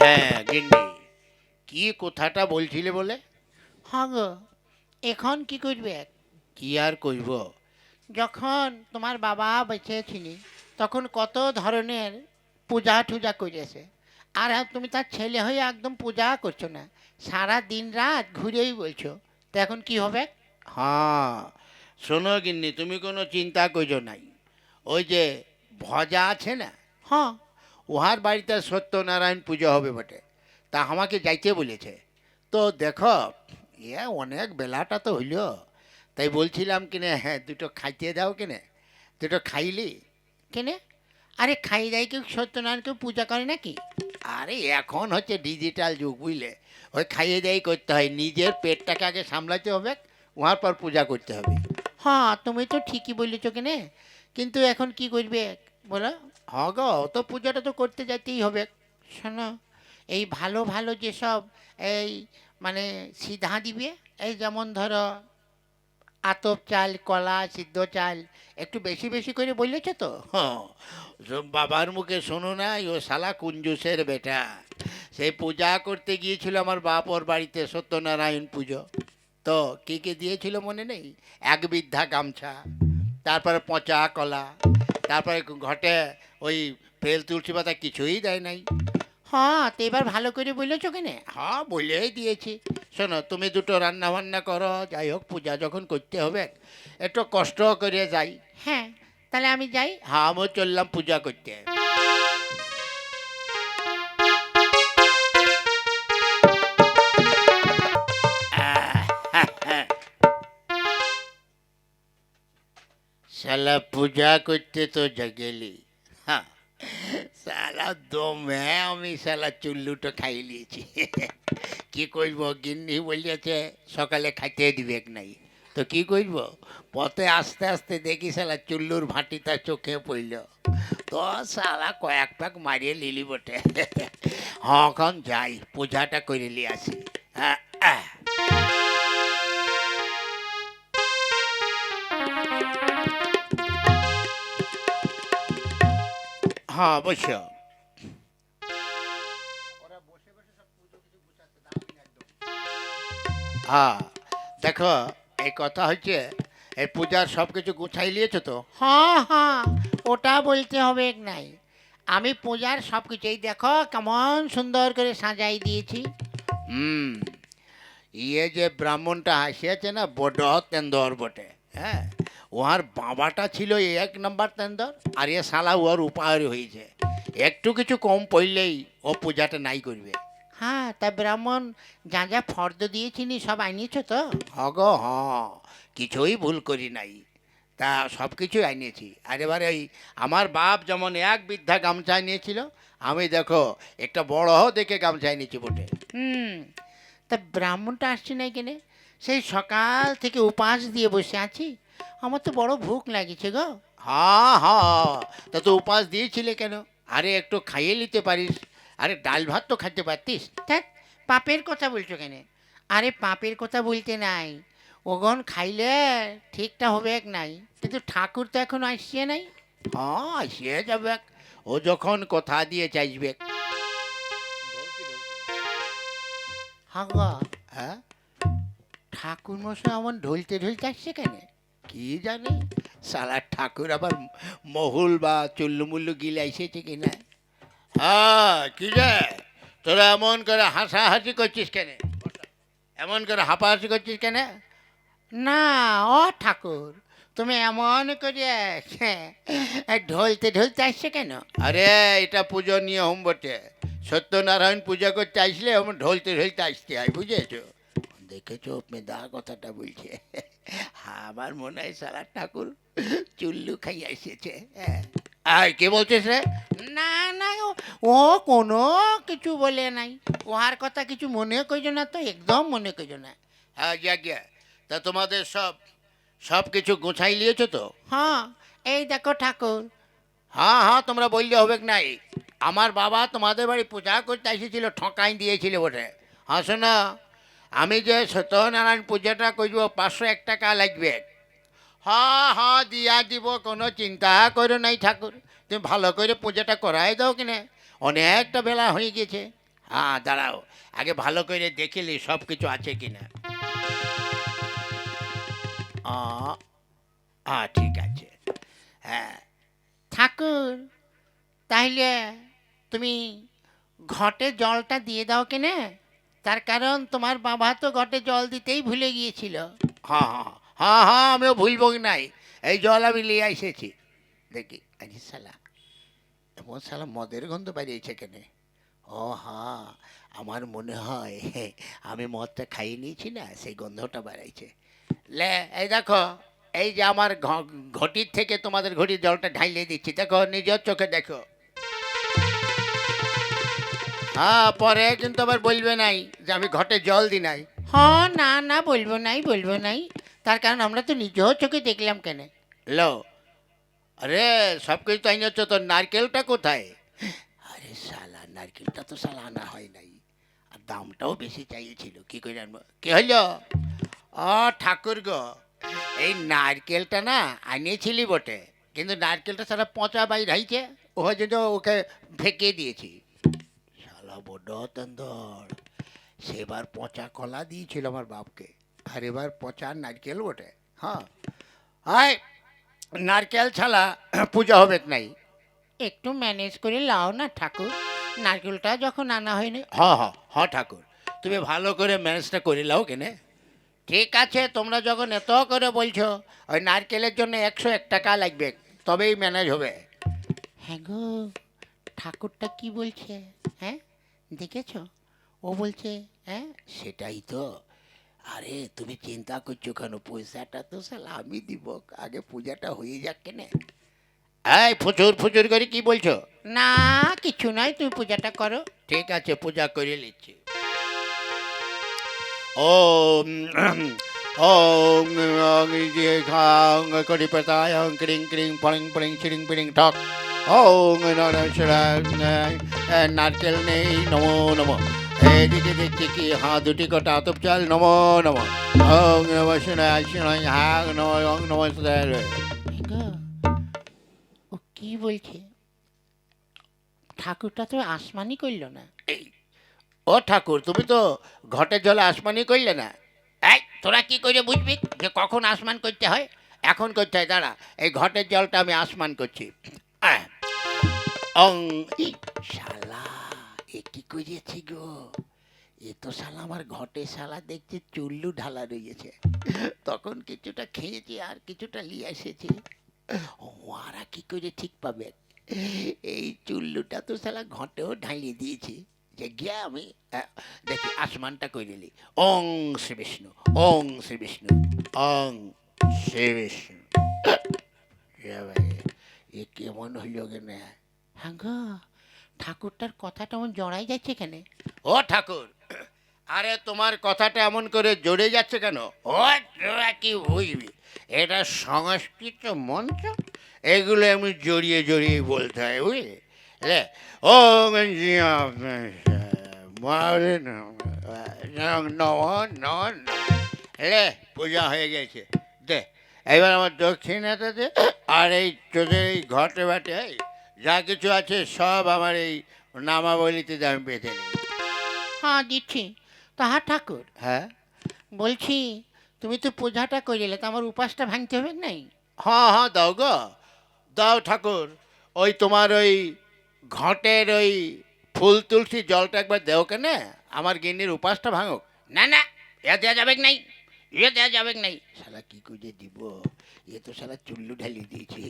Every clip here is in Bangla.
হ্যাঁ গিন্নি। কি কথাটা বলছিলে বলে? হ্যাঁ গো এখন কি করবে? কি আর কইব যখন তোমার বাবা বেঁচে ছিলি তখন কত ধরনের পূজা টুজা করেছে। আর তুমি তার ছেলে হয়ে একদম পূজা করছ না। সারা দিন রাত ঘুরেই বলছো। তো এখন কি হবে? হ্যাঁ শোনো গিন্নি তুমি কোনো চিন্তা করছ নাই। ওই যে ভজা আছে না? হ্যাঁ। উহার বাড়িতে সত্যনারায়ণ পুজো হবে বটে। তা আমাকে যাইতে বলেছে। তো দেখো এ অনেক বেলাটা তো হইল। তাই বলছিলাম কিনে হ্যাঁ দুটো খাইতে দাও কিনে। দুটো খাইলি? কেনে? আরে খাই দাই কেউ? সত্যনারায়ণকে পূজা করে নাকি? আরে এখন হচ্ছে ডিজিটাল যুগ বুঝলে? ওই খাইয়ে দেয় করতে হয়। নিজের পেটটাকে আগে সামলাতে হবে উহার পর পূজা করতে হবে। হ্যাঁ তুমি তো ঠিকই বলেছ কেনে। কিন্তু এখন কি করবে? বলো। হ গো তো পূজাটা তো করতে যেতেই হবে। শোনো এই ভালো ভালো যেসব এই মানে সিধা দিবে এই যেমন ধরো আতপ চাল কলা সিদ্ধ চাল একটু বেশি বেশি করে বলেছ তো? হ্যাঁ, বাবার মুখে শোনো না ও শালা কুঞ্জুসের বেটা। সেই পূজা করতে গিয়েছিল আমার বাপ ওর বাড়িতে সত্যনারায়ণ পুজো। তো কে কে দিয়েছিল মনে নেই? এক বিদ্ধা গামছা তারপরে পচা কলা তারপরে ঘটে ওই ফেল তুলসী পাতা কিছুই দেয় নাই। হ্যাঁ তো এবার ভালো করে বলেছ কেনে? হ্যাঁ বলেই দিয়েছি। শোনো তুমি দুটো রান্না বান্না করো যাই হোক পূজা যখন করতে হবে একটু কষ্ট করে যাই। হ্যাঁ তাহলে আমি যাই। হ্যাঁ আমিও চললাম পূজা করতে। শালা পূজা করতে তো জগেলি। হ্যাঁ শালা দমে আমি শালা চুল্লুটো খাই নিয়েছি। কি করব গিন্নি বলিয়াছে সকালে খাইতে দিবে নাই। তো কি করব পথে আস্তে আস্তে দেখি শালা চুল্লুর ভাটি তার চোখে পড়ল। তো শালা কয়েক প্যাক মারিয়ে লিলি বটে। হখন যাই পূজাটা করে লি আসি। আহ, হ্যাঁ অবশ্য হ্যাঁ দেখো এই কথা হচ্ছে এই পূজার সব কিছু গুছাই নিয়েছো তো? হ্যাঁ হ্যাঁ ওটা বলতে হবে নাই। আমি পূজার সব কিছুই দেখো কেমন সুন্দর করে সাজাই দিয়েছি। হুম ইয়ে যে ব্রাহ্মণটা হাসিয়াছে না বড় তেন্দর বটে হ্যাঁ? উহার বাবাটা ছিল এক নম্বর তেন্দর আর এ শালা উহার উপহার হয়েছে। একটু কিছু কম পড়লেই ও পূজাটা নাই করবে। হ্যাঁ তা ব্রাহ্মণ যা যা ফর্দ দিয়েছিনি সব আনিয়েছো তো? হগ হ কিছুই ভুল করি নাই। তা সব কিছুই আনিয়েছি। আর এবারে ওই আমার বাপ যেমন এক বৃদ্ধা গামছা নিয়েছিল আমি দেখো একটা বড় দেখে গামছা নিয়েছি বটে। হুম তা ব্রাহ্মণটা আসছে না কেনে সেই সকাল থেকে উপাস দিয়ে বসে আছি। আমার তো বড় ভুক লাগিছে গো। হ্যাঁ হ্যাঁ তা তো উপাস দিয়েছিলে কেন? আরে একটু খাইয়ে নিতে পারিস। আরে ডাল ভাত তো খাইতে পারতিস। ধ্যাৎ পাপের কথা বলছো কেন? আরে পাপের কথা বলতে নাই। ওগন খাইলে ঠিকটা হবে এক নাই। কিন্তু ঠাকুর তো এখন আসছে নাই। হ্যাঁ আসিয়ে যাবে ও যখন কথা দিয়ে চাইবে। হাগা হ্যাঁ? ঠাকুর মশাই আমার ঢলতে ঢলতে আসছে কেন? কি জানি? সালা ঠাকুর আবার মহুল বা চুল্লুমুল্লু গিলে এসেছে কি না হ্যাঁ কি রে তোরা এমন করে হাসাহাসি করছিস কেন? এমন করে হাঁপাহাসি করছিস কেন? না ও ঠাকুর তুমি এমন করে হ্যাঁ, ঢলতে ঢলতে আসছে কেন? আরে এটা পুজো নিয়ে নিয়ম বটে। সত্যনারায়ণ পূজা করতে আসলে এমন ঢলতে ঢলতে আসতে হয় বুঝেছ? দেখেছ মেদা কথাটা বলছে। আমার মনে হয় সারা ঠাকুর চুল্লু খাইয়া এসেছে হ্যাঁ। আয় কে বলছিস রে? না না ও- কোনো কিছু বলে নাই। ওহার কথা কিছু মনে করছ না তো একদম মনে করছ না। হ্যাঁ যাজ্ঞা তা তোমাদের সব সব কিছু গোছাই নিয়েছো তো? হ্যাঁ এই দেখো ঠাকুর। হ্যাঁ হ্যাঁ তোমরা বললে হবে নাই? আমার বাবা তোমাদের বাড়ি পূজা করতে এসেছিল ঠকাই দিয়েছিল বটে। হ্যাঁ শোনো। আমি যে সত্যনারায়ণ পূজাটা করব, পাঁচশো এক টাকা লাগবে। হ হ, দিয়া দিব, কোনো চিন্তা করো নাই ঠাকুর। তুমি ভালো করে পূজাটা করাই দাও কিনে। অনেকটা বেলা হয়ে গেছে। হ্যাঁ দাঁড়াও, আগে ভালো করে দেখিলি সব কিছু আছে কিনা। হ্যাঁ ঠিক আছে। হ্যাঁ। ঠাকুর তাহলে তুমি ঘটে জলটা দিয়ে দাও কেনে। তার কারণ তোমার বাবা তো ঘটে জল দিতেই ভুলে গিয়েছিল। হ্যাঁ হ্যাঁ হ্যাঁ। হ্যাঁ আমিও ভুলব নাই। এই জল আমি নিয়ে এসেছি। দেখি, আরে শালা, এমন শালা মদের গন্ধ বেরিয়েছে কেনে? ও হ্যাঁ আমার মনে হয় আমি মদটা খাইয়ে নিয়েছি না, সেই গন্ধটা বেড়াইছে। লে, এই দেখো, এই যে আমার ঘটির থেকে তোমাদের ঘটির জলটা ঢাইলে দিচ্ছি, দেখো নিজের চোখে দেখো। হ্যাঁ পরে কিন্তু আবার বলবে নাই যে আমি ঘটে জল দি নাই। হ্যাঁ না না বলব নাই বলব নাই। তার কারণ আমরা তো নিজেও চোখে দেখলাম কেন। লো আরে সব কিছু তো আইনছ তোর নারকেলটা কোথায়? আরে শালা নারকেলটা তো শালা আনা হয় নাই। আর দামটাও বেশি চাইছিল কি করে আনব? কি হইল? ও ঠাকুর গো এই নারকেলটা না আনিয়েছিলি বটে কিন্তু নারকেলটা সারা পচা বাই রাইছে ও জন্য ওকে ফেঁকে দিয়েছি। বড্ড তন্দর সেবার পচা কলা দিয়েছিল আমার বাপকে। আর এবার পচা নারকেল বটে। হ্যাঁ। আয় নারকেল ছাড়া পূজা হবে নাই? একটু ম্যানেজ করে লাও না ঠাকুর। নারকেলটা যখন আনা হয়নি। হ হ হ ঠাকুর। তুমি ভালো করে ম্যানেজটা করে লাও কেনে। ঠিক আছে তোমরা যখন এত করে বলছো ওই নারকেলের জন্য একশো এক টাকা লাগবে তবেই ম্যানেজ হবে। হ্যাঁ গো ঠাকুরটা কি বলছে হ্যাঁ? দেখেছ? ও বলছে হ্যাঁ সেটাই তো। আরে তুমি চিন্তা করছ কেন? পয়সাটা তো সালা আমি দিব। আগে পূজাটা হয়ে যাক কেনে। এই ফুচুর ফুচুর করে কি বলছো? না কিছু নয় তুমি পূজাটা করো। ঠিক আছে পূজা করে নিচ্ছি। ওম ওম করি পাতায় ক্রিং ক্রিং পড়িং পড়িং চিড়িং পিড়িং ঠক ওম নারকেল নেই নমো নমো এদিকে দেখছি কি হ্যাঁ দুটি কটা আতপ চাল নমো নমো ওম নম শোনায় শোনায় হ্যাঁ নম ওম নম হ্যাঁ ও কি বলছে? ঠাকুরটা তো আসমানি করল না। ও ঠাকুর তুমি তো ঘটের জলে আসমানি করলে না। এই তোরা কি করে বুঝবি যে কখন আসমান করতে হয়? এখন করতে হয় দাঁড়া এই ঘটের জলটা আমি আসমান করছি। আহ। অং। শালা, এ কি করেছি গো? এ তো শালা আমার ঘটে শালা দেখছি চুল্লু ঢালা রয়েছে তখন কিছুটা খেয়েছি আর কিছুটা নিয়ে এসেছি। ওরা কি করে ঠিক পাবে? এই চুল্লুটা তো শালা ঘটেও ঢালিয়ে দিয়েছি। যে গিয়ে আমি দেখি আসমানটা করে নিলি? ওং শ্রী বিষ্ণু ওং শ্রী বিষ্ণু ওং শ্রী বিষ্ণু। এ কেমন হইল কেন? হ্যাঁ গো, ঠাকুরটার কথাটা আমার জড়াই যাচ্ছে কেন? ও ঠাকুর, আরে তোমার কথাটা এমন করে জড়ে যাচ্ছে কেন? ও কি বুঝবি? এটা সংস্কৃত মন্ত্র এগুলো এমনি জড়িয়ে জড়িয়ে বলতে হয়, বুঝলি? ও রে পূজা হয়ে গেছে, দে, এবার আমার দক্ষিণাটা দে, আর এই তোদের এই ঘটে বাটে, এই। যা কিছু আছে সব আমার এই নামাবলিতে আমি বেঁধে নিই হ্যাঁ দিচ্ছি। তাহা ঠাকুর। হ্যাঁ? বলছি তুমি তো পূজাটা করিলে তো আমার উপাসটা ভাঙতে হবে নাই হ্যাঁ হ্যাঁ দাও গো। দাও ঠাকুর। ওই তোমার ওই ঘটের ওই ফুল তুলসী জলটা একবার দেও কেনে। আমার গিন্নির উপাসটা ভাঙুক। না না এ দেওয়া যাবে নাই? এ দেওয়া যাবে নাই? শালা কি করে দিব? এ তো শালা চুল্লু ঢালিয়ে দিয়েছি।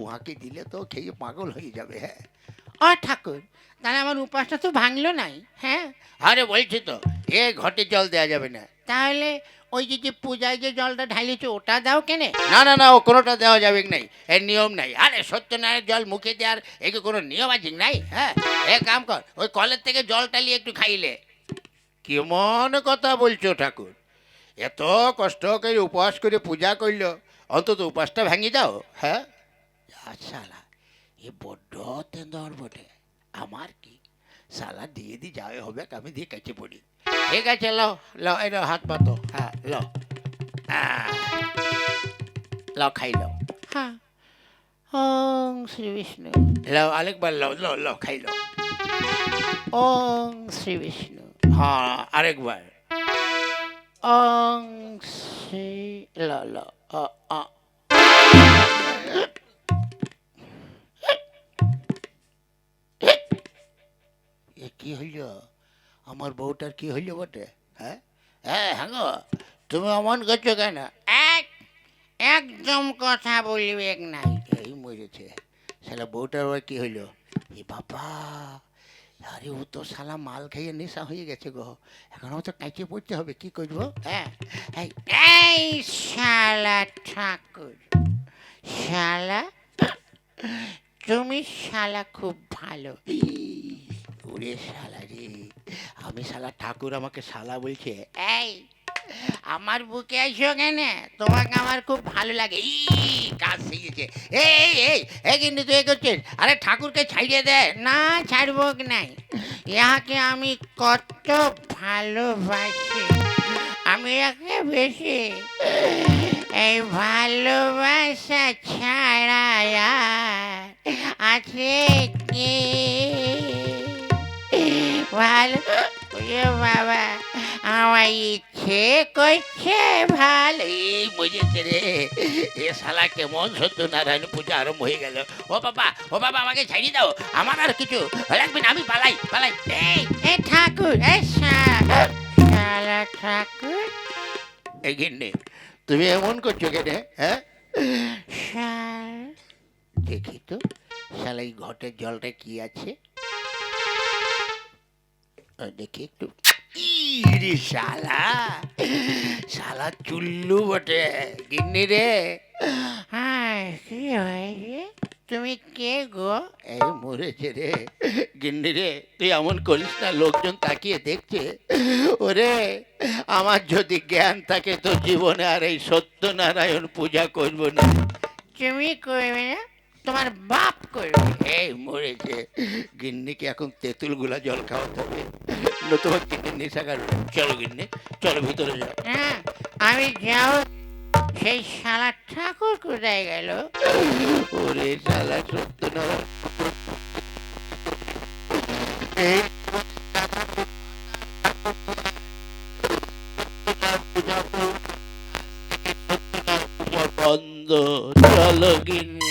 উহাকে দিলে তো খেয়ে পাগল হয়ে যাবে হ্যাঁ? ও ঠাকুর তাহলে আমার উপাসটা তো ভাঙলো নাই হ্যাঁ? আরে বলছি তো এ ঘটে জল দেওয়া যাবে না। তাহলে ওই যে যে পূজায় যে জলটা ঢালিয়েছো ওটা দাও কেনে? না না না ও কোনোটা দেওয়া যাবে নাই? এর নিয়ম নাই। আরে সত্যনারায়ণ জল মুখে দেওয়ার একে কোনো নিয়ম আছে নাই? হ্যাঁ? এ কাম কর ওই কলের থেকে জল টালিয়ে একটু খাইলে। কেমন কথা বলছো ঠাকুর? এত কষ্ট করে উপবাস করে পূজা করল অন্তত উপাসটা ভাঙি দাও হ্যাঁ? আচ্ছা এ বড্ড তেন্দর বটে। আমার কি? সালা দিয়ে দি যাওয়া হবে আমি দিয়ে কাছে পড়ি। ঠিক আছে লো লো এই হাত পাতো হ্যাঁ লো। আহ, লো খাই লো। হ্যাঁ। ওং শ্রী বিষ্ণু। লো আরেকবার লো লো লো খাই লো। ওং শ্রী বিষ্ণু। হ্যাঁ আরেকবার। ওং শ্রী ল ল অ অ এ কি হইল? আমার বউটার কি হইল বটে? হ্যাঁ? হ্যাঁ হ্যাঁ তুমি অমন করছ কেন? এক একদম কথা বলবে এক নাই এই মরেছে। শালা বউটার কি হইল? এ বাবা। আরে ও তো শালা মাল খেয়ে নেশা হয়ে গেছে গো। এখন তো কাঁচে পড়তে হবে, কি করব? হ্যাঁ এই শালা ঠাকুর, শালা, তুমি শালা খুব ভালো। ওরে শালা রে, আমি শালা ঠাকুর আমাকে শালা বলছে, এই আমার বুকে আসো কেন? তোমাকে আমার খুব ভালো লাগে। ই, কাজ শিখেছে। এই এই এই কিন্তু তুই করছিস? আরে ঠাকুরকে ছাড়িয়ে দে। না, ছাড়ব নাই। ইহাকে আমি কত ভালোবাসি। আমি একে বেশি। এই ভালোবাসা ছাড়া আছে কি? ভালো বাবা আমার ইচ্ছে করছে ভালো এই বুঝেছে রে। এ শালা কেমন সত্যনারায়ণ পূজা আরম্ভ হয়ে গেল। ও বাবা ও বাবা আমাকে ছাড়িয়ে দাও। আমার আর কিছু লাগবে না আমি পালাই পালাই। এই এ ঠাকুর এ শালা শালা ঠাকুর। এই গিন্নি তুমি এমন করছ কেন হ্যাঁ? দেখি তো শালা এই ঘটের জলটা কি আছে? দেখি একটু। ইরে শালা। শালা চুল্লু বটে। গিন্নি রে। হ্যাঁ কি হয়েছে? তুমি কে গো? এই মরেছে রে। গিন্নি রে তুই এমন করিস না লোকজন তাকিয়ে দেখছে। ওরে আমার যদি জ্ঞান থাকে তো জীবনে আর এই সত্যনারায়ণ পূজা করব না। তুমি করবে না? তোমার বাপ করবে। এই মরে মরেছে গিন্নিকে এখন তেঁতুলগুলা জল খাওয়াতে হবে নতুবা গিন্নি সাকার চলো গিন্নি চলো ভিতরে যাও। হ্যাঁ আমি যাও। সেই শালা ঠাকুর কোথায় গেল? ওরে শালা সত্য সত্যনারায়ণ বন্ধ চলো গিন্নি।